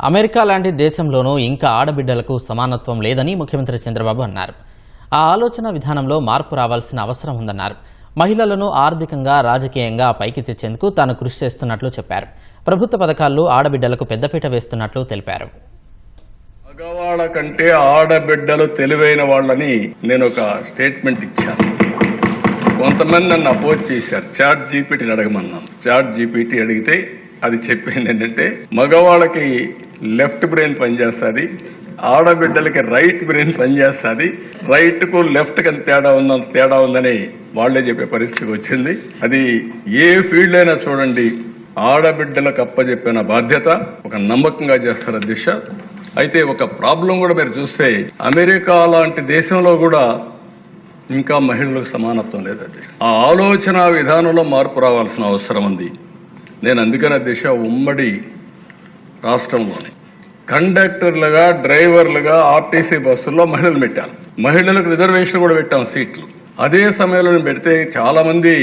America లాంటి దేశంలోనూ ఇంకా ఆడబిడ్డలకు సమానత్వం లేదని ముఖ్యమంత్రి చంద్రబాబు అన్నారు. ఆ ఆలోచన విధానంలో మార్పు రావాల్సిన అవసరం ఉందన్నారు. మహిళలను ఆర్థికంగా రాజకీయంగా పైకి తెచ్చేందుకు తాను కృషి చేస్తున్నట్లు చెప్పారు. ప్రభుత్వ పథకాల్లో ఆడబిడ్డలకు పెద్దపీట వేస్తున్నట్లు తెలిపారు. మగవాళ్ళ కంటే ఆడబిడ్డలు తెలివైన వాళ్ళని నేను ఒక స్టేట్మెంట్ ఇచ్చాను. కొంతమంది నన్ను అపోజ్ చేశారు. చాట్ జీపీటీని అడగమన్నాను. చాట్ జీపీటీ అడిగితే అది చెప్పింది ఏంటంటే మగవాళ్ళకి లెఫ్ట్ బ్రెయిన్ పనిచేస్తుంది ఆడబిడ్డలకి రైట్ బ్రెయిన్ పనిచేస్తుంది రైట్కు లెఫ్ట్కి అంత తేడా ఉందంత తేడా ఉందని వాళ్ళే చెప్పే పరిస్థితి వచ్చింది. అది ఏ ఫీల్డ్ అయినా చూడండి ఆడబిడ్డలకు అప్పచెప్పిన బాధ్యత ఒక నమ్మకంగా చేస్తారు దిశ. అయితే ఒక ప్రాబ్లం కూడా మీరు చూస్తే అమెరికా లాంటి దేశంలో కూడా ఇంకా మహిళలకు సమానత్వం లేదు అది ఆ ఆలోచన విధానంలో మార్పు రావాల్సిన అవసరం ఉంది. నేను అందుకనే దిశ ఉమ్మడి రాష్ట్రంలోని. కండక్టర్లుగా డ్రైవర్లుగా ఆర్టీసీ బస్సుల్లో మహిళలు పెట్టాను. మహిళలకు రిజర్వేషన్ కూడా పెట్టాం సీట్లు. అదే సమయంలో పెడితే చాలా మంది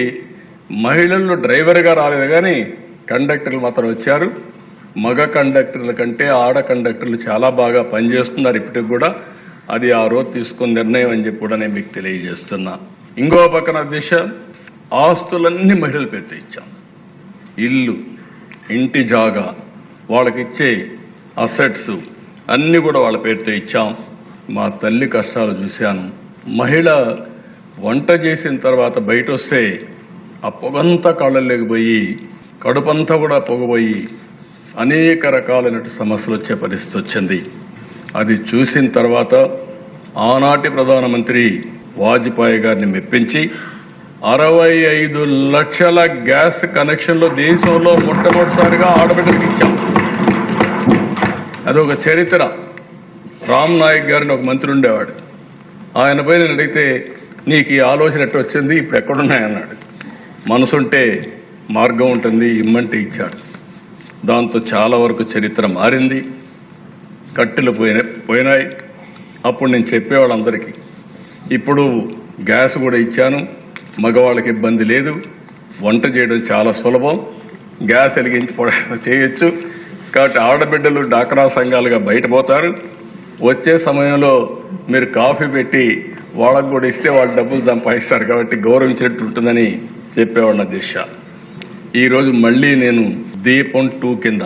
మహిళలు డ్రైవర్గా రాలేదు కానీ కండక్టర్లు మాత్రం వచ్చారు. మగ కండక్టర్ల కంటే ఆడ కండక్టర్లు చాలా బాగా పనిచేస్తున్నారు ఇప్పటికి కూడా. అది ఆ రోజు తీసుకున్న నిర్ణయం అని చెప్పి కూడా నేను మీకు తెలియజేస్తున్నా. ఇంకో పక్కన దిశ ఆస్తులన్నీ మహిళలు పెట్టి ఇచ్చాం ఇల్లు ఇంటి జాగా వాళ్ళకిచ్చే అసెట్స్ అన్నీ కూడా వాళ్ళ పేరుతో ఇచ్చాం. మా తల్లి కష్టాలు చూశాను. మహిళ వంట చేసిన తర్వాత బయట వస్తే ఆ పొగంతా కళ్ళల్లోకి పోయి కడుపంతా కూడా పొగపోయి అనేక రకాలైన సమస్యలు వచ్చే పరిస్థితి వచ్చింది. అది చూసిన తర్వాత ఆనాటి ప్రధానమంత్రి వాజ్పేయి గారిని మెప్పించి అరవై ఐదు లక్షల గ్యాస్ కనెక్షన్లు దేశంలో మొట్టమొదటిసారిగా ఆడబిడ్డలకు ఇచ్చాం. అదొక చరిత్ర. రామ్ నాయక్ గారిని ఒక మంత్రి ఉండేవాడు. ఆయనపై నేను అడిగితే నీకు ఈ ఆలోచన ఎట్టు వచ్చింది? ఇప్పుడు ఎక్కడున్నాయన్నాడు. మనసుంటే మార్గం ఉంటుంది ఇమ్మంటే ఇచ్చాడు. దాంతో చాలా వరకు చరిత్ర మారింది. కట్టెలు పోయిన పోయినాయి. అప్పుడు నేను చెప్పేవాళ్ళందరికీ ఇప్పుడు గ్యాస్ కూడా ఇచ్చాను. మగవాళ్ళకి ఇబ్బంది లేదు. వంట చేయడం చాలా సులభం. గ్యాస్ వెలిగించి చేయొచ్చు. కాబట్టి ఆడబిడ్డలు డాక్రా సంఘాలుగా బయటపోతారు. వచ్చే సమయంలో మీరు కాఫీ పెట్టి వాళ్ళకు కూడా ఇస్తే వాళ్ళు డబ్బులు సంపాదిస్తారు. కాబట్టి గౌరవించినట్టు ఉంటుందని చెప్పేవాడిన దిశ. ఈరోజు మళ్ళీ నేను దీపం టూ కింద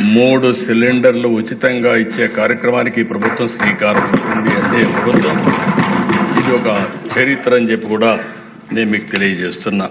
మూడు సిలిండర్లు ఉచితంగా ఇచ్చే కార్యక్రమానికి ప్రభుత్వం శ్రీకారం చుట్టింది అంటే ప్రభుత్వం. ఒక చరిత్ర అని చెప్పి కూడా నేను మీకు తెలియజేస్తున్నా.